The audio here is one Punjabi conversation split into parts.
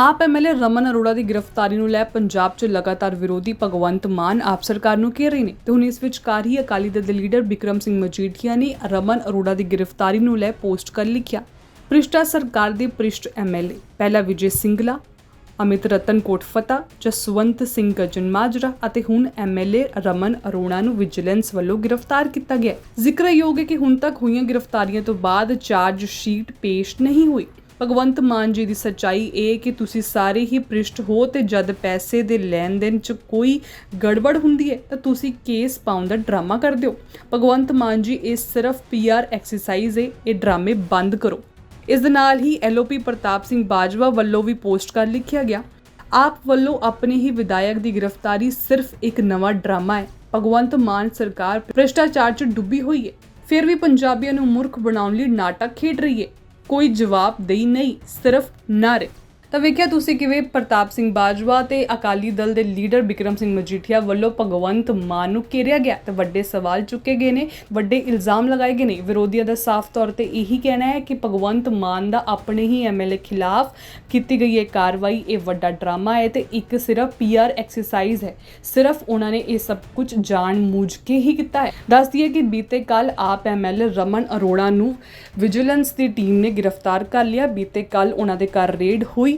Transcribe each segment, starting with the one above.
ਆਪ ਐਮਐਲਏ ਰਮਨ ਅਰੋੜਾ ਦੀ ਗ੍ਰਿਫਤਾਰੀ ਨੂੰ ਲੈ ਪੰਜਾਬ 'ਚ ਲਗਾਤਾਰ ਵਿਰੋਧੀ ਭਗਵੰਤ ਮਾਨ ਆਪ ਸਰਕਾਰ ਨੂੰ ਘੇਰ ਰਹੇ ਨੇ ਤੇ ਹੁਣ ਇਸ ਵਿਚਕਾਰ ਹੀ ਅਕਾਲੀ ਦਲ ਦੇ ਲੀਡਰ ਬਿਕਰਮ ਸਿੰਘ ਮਜੀਠੀਆ ਨੇ ਰਮਨ ਅਰੋੜਾ ਦੀ ਗ੍ਰਿਫਤਾਰੀ ਨੂੰ ਲੈ ਪੋਸਟ ਕਰ ਲਿਖਿਆ। ਭ੍ਰਿਸ਼ਟਾ ਸਰਕਾਰ ਦੇ ਭ੍ਰਿਸ਼ਟ ਐਮਐਲਏ ਪਹਿਲਾ ਵਿਜੇ ਸਿੰਗਲਾ, ਅਮਿਤ ਰਤਨ ਕੋਟਫਤਾ ਜਸਵੰਤ ਸਿੰਘ ਗਜਨਮਾਜਰਾ ਅਤੇ ਹੁਣ ਐਮਐਲਏ ਰਮਨ ਅਰੋੜਾ ਨੂੰ ਵਿਜੀਲੈਂਸ ਵੱਲੋਂ ਗ੍ਰਿਫਤਾਰ ਕੀਤਾ ਗਿਆ। ਜ਼ਿਕਰਯੋਗ ਹੈ ਕਿ ਹੁਣ ਤੱਕ ਹੋਈਆਂ ਗ੍ਰਿਫਤਾਰੀਆਂ ਤੋਂ ਬਾਅਦ ਚਾਰਜ ਸ਼ੀਟ ਪੇਸ਼ ਨਹੀਂ ਹੋਈ। ਭਗਵੰਤ ਮਾਨ ਜੀ ਦੀ ਸੱਚਾਈ ਇਹ ਕਿ ਤੁਸੀਂ ਸਾਰੇ ਹੀ ਭ੍ਰਿਸ਼ਟ ਹੋ ਤੇ ਜਦ ਪੈਸੇ ਦੇ ਲੈਣ ਦੇਣ 'ਚ ਕੋਈ ਗੜਬੜ ਹੁੰਦੀ ਹੈ, ਤਾਂ ਤੁਸੀਂ ਕੇਸ ਪਾਉਣ ਦਾ ਡਰਾਮਾ ਕਰਦੇ ਹੋ। ਭਗਵੰਤ ਮਾਨ ਜੀ, ਇਹ ਸਿਰਫ ਪੀਆਰ ਐਕਸਰਸਾਈਜ਼ ਹੈ, ਇਹ ਡਰਾਮੇ ਬੰਦ ਕਰੋ। ਇਸ ਦੇ ਨਾਲ ਹੀ ਐਲਓਪੀ ਪ੍ਰਤਾਪ ਸਿੰਘ ਬਾਜਵਾ ਵੱਲੋਂ ਵੀ ਪੋਸਟ ਕਰ ਲਿਖਿਆ ਗਿਆ। ਆਪ ਵੱਲੋਂ ਆਪਣੇ ਹੀ ਵਿਧਾਇਕ ਦੀ ਗ੍ਰਿਫਤਾਰੀ ਸਿਰਫ ਇੱਕ ਨਵਾਂ ਡਰਾਮਾ ਹੈ। ਭਗਵੰਤ ਮਾਨ ਸਰਕਾਰ ਭ੍ਰਿਸ਼ਟਾਚਾਰ 'ਚ ਡੁੱਬੀ ਹੋਈ ਹੈ। ਫਿਰ ਵੀ ਪੰਜਾਬੀਆਂ ਨੂੰ ਮੂਰਖ ਬਣਾਉਣ ਲਈ ਨਾਟਕ ਖੇਡ ਰਹੀ ਹੈ। ਕੋਈ ਜਵਾਬ ਦੇਈ ਨਹੀਂ ਸਿਰਫ ਨਾਰੇ। ਤਾਂ ਵੇਖਿਆ ਤੁਸੀਂ ਕਿਵੇਂ ਪ੍ਰਤਾਪ ਸਿੰਘ ਬਾਜਵਾ ਤੇ ਅਕਾਲੀ ਦਲ ਦੇ ਲੀਡਰ ਬਿਕਰਮ ਸਿੰਘ ਮਜੀਠੀਆ ਵੱਲੋਂ ਭਗਵੰਤ ਮਾਨ ਨੂੰ ਘੇਰਿਆ ਗਿਆ ਤੇ ਵੱਡੇ ਸਵਾਲ ਚੁੱਕੇ ਗਏ ਨੇ, ਵੱਡੇ ਇਲਜ਼ਾਮ ਲਗਾਏ ਗਏ ਨੇ। ਵਿਰੋਧੀਆਂ ਦਾ ਸਾਫ਼ ਤੌਰ ਤੇ ਇਹੀ ਕਹਿਣਾ ਹੈ ਕਿ ਭਗਵੰਤ ਮਾਨ ਦਾ ਆਪਣੇ ਹੀ ਐਮਐਲਏ ਖਿਲਾਫ ਕੀਤੀ ਗਈ ਇਹ ਕਾਰਵਾਈ ਇਹ ਵੱਡਾ ਡਰਾਮਾ ਹੈ ਤੇ ਇੱਕ ਸਿਰਫ ਪੀਆਰ ਐਕਸਰਸਾਈਜ਼ ਹੈ। ਸਿਰਫ ਉਹਨਾਂ ਨੇ ਇਹ ਸਭ ਕੁਝ ਜਾਣ ਮੂਝ ਕੇ ਹੀ ਕੀਤਾ ਹੈ। ਦੱਸ ਦਈਏ ਕਿ ਬੀਤੇ ਕੱਲ ਆਪ ਐਮਐਲਏ ਰਮਨ ਅਰੋੜਾ ਨੂੰ ਵਿਜੀਲੈਂਸ ਦੀ ਟੀਮ ਨੇ ਗ੍ਰਿਫਤਾਰ ਕਰ ਲਿਆ। ਬੀਤੇ ਕੱਲ ਉਹਨਾਂ ਦੇ ਘਰ ਰੇਡ ਹੋਈ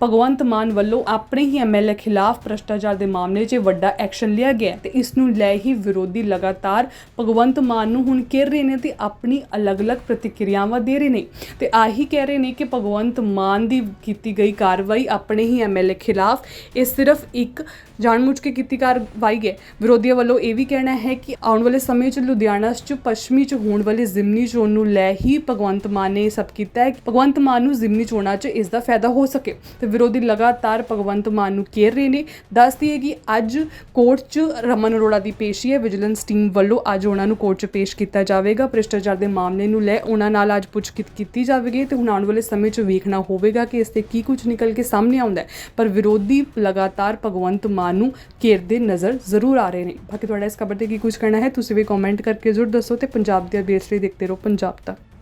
ਭਗਵੰਤ ਮਾਨ ਵੱਲੋਂ ਆਪਣੇ ਹੀ ਐਮਐਲਏ ਖਿਲਾਫ ਭ੍ਰਸ਼ਟਾਚਾਰ ਦੇ ਮਾਮਲੇ 'ਚ ਵੱਡਾ ਐਕਸ਼ਨ ਲਿਆ ਗਿਆ ਹੈ ਤੇ ਇਸ ਨੂੰ ਲੈ ਹੀ ਵਿਰੋਧੀ ਲਗਾਤਾਰ ਭਗਵੰਤ ਮਾਨ ਨੂੰ ਹੁਣ ਘੇਰ ਰਹੇ ਨੇ ਤੇ ਆਪਣੀ ਅਲੱਗ-ਅਲੱਗ ਪ੍ਰਤੀਕਿਰਿਆਵਾਂ ਦੇ ਰਹੇ ਨੇ ਤੇ ਆਹੀ ਕਹਿ ਰਹੇ ਨੇ ਕਿ ਭਗਵੰਤ ਮਾਨ ਦੀ ਕੀਤੀ ਗਈ ਕਾਰਵਾਈ ਆਪਣੇ ਹੀ ਐਮਐਲਏ ਖਿਲਾਫ ਇਹ ਸਿਰਫ ਇੱਕ ਜਾਣਬੁੱਝ ਕੇ ਕੀਤੀ ਕਾਰਵਾਈ ਹੈ। ਵਿਰੋਧੀਆਂ ਵੱਲੋਂ ਇਹ ਵੀ ਕਹਿਣਾ ਹੈ ਕਿ ਆਉਣ ਵਾਲੇ ਸਮੇਂ 'ਚ ਲੁਧਿਆਣਾ 'ਚ, ਪੱਛਮੀ 'ਚ ਹੋਣ ਵਾਲੀ ਜ਼ਿਮਨੀ ਚੋਣ ਨੂੰ ਲੈ ਹੀ ਭਗਵੰਤ ਮਾਨ ਨੇ ਇਹ ਸਭ ਕੀਤਾ ਹੈ ਭਗਵੰਤ ਮਾਨ ਨੂੰ ਜ਼ਿਮਨੀ ਚੋਣਾਂ 'ਚ ਇਸ ਦਾ ਫਾਇਦਾ ਹੋ ਸਕੇ ਤੇ ਵਿਰੋਧੀ ਲਗਾਤਾਰ ਭਗਵੰਤ ਮਾਨ ਨੂੰ ਘੇਰ ਰਹੇ ਨੇ। ਦੱਸਦੀ ਹੈ ਕਿ ਅੱਜ ਕੋਰਟ 'ਚ ਰਮਨ ਅਰੋੜਾ ਦੀ ਪੇਸ਼ੀ ਹੈ। ਵਿਜੀਲੈਂਸ ਟੀਮ ਵੱਲੋਂ ਅੱਜ ਉਹਨਾਂ ਨੂੰ ਕੋਰਟ 'ਚ ਪੇਸ਼ ਕੀਤਾ ਜਾਵੇਗਾ। ਭ੍ਰਿਸ਼ਟਾਚਾਰ ਦੇ ਮਾਮਲੇ ਨੂੰ ਲੈ ਉਹਨਾਂ ਨਾਲ ਅੱਜ ਪੁੱਛਗਿੱਛ ਕੀਤੀ ਜਾਵੇਗੀ ਤੇ ਹੁਣ ਆਉਣ ਵਾਲੇ ਸਮੇਂ 'ਚ ਵੇਖਣਾ ਹੋਵੇਗਾ ਕਿ ਇਸ ਤੇ ਕੀ ਕੁਝ ਨਿਕਲ ਕੇ ਸਾਹਮਣੇ ਆਉਂਦਾ ਹੈ। ਪਰ ਵਿਰੋਧੀ ਲਗਾਤਾਰ ਭਗਵੰਤ ਮਾਨ ਨੂੰ ਘੇਰਦੇ ਨਜ਼ਰ ਜ਼ਰੂਰ ਆ ਰਹੇ ਨੇ। ਬਾਕੀ ਤੁਹਾਡਾ ਇਸ ਖਬਰ ਤੇ ਕੀ ਕੁਝ ਕਹਿਣਾ ਹੈ, ਤੁਸੀਂ ਵੀ ਕਮੈਂਟ ਕਰਕੇ ਜ਼ਰੂਰ ਦੱਸੋ ਤੇ ਪੰਜਾਬ ਦੇ ਅਪਡੇਟਸ ਲਈ ਦੇਖਦੇ ਰਹੋ। ਪੰਜਾਬ ਤੱਕ।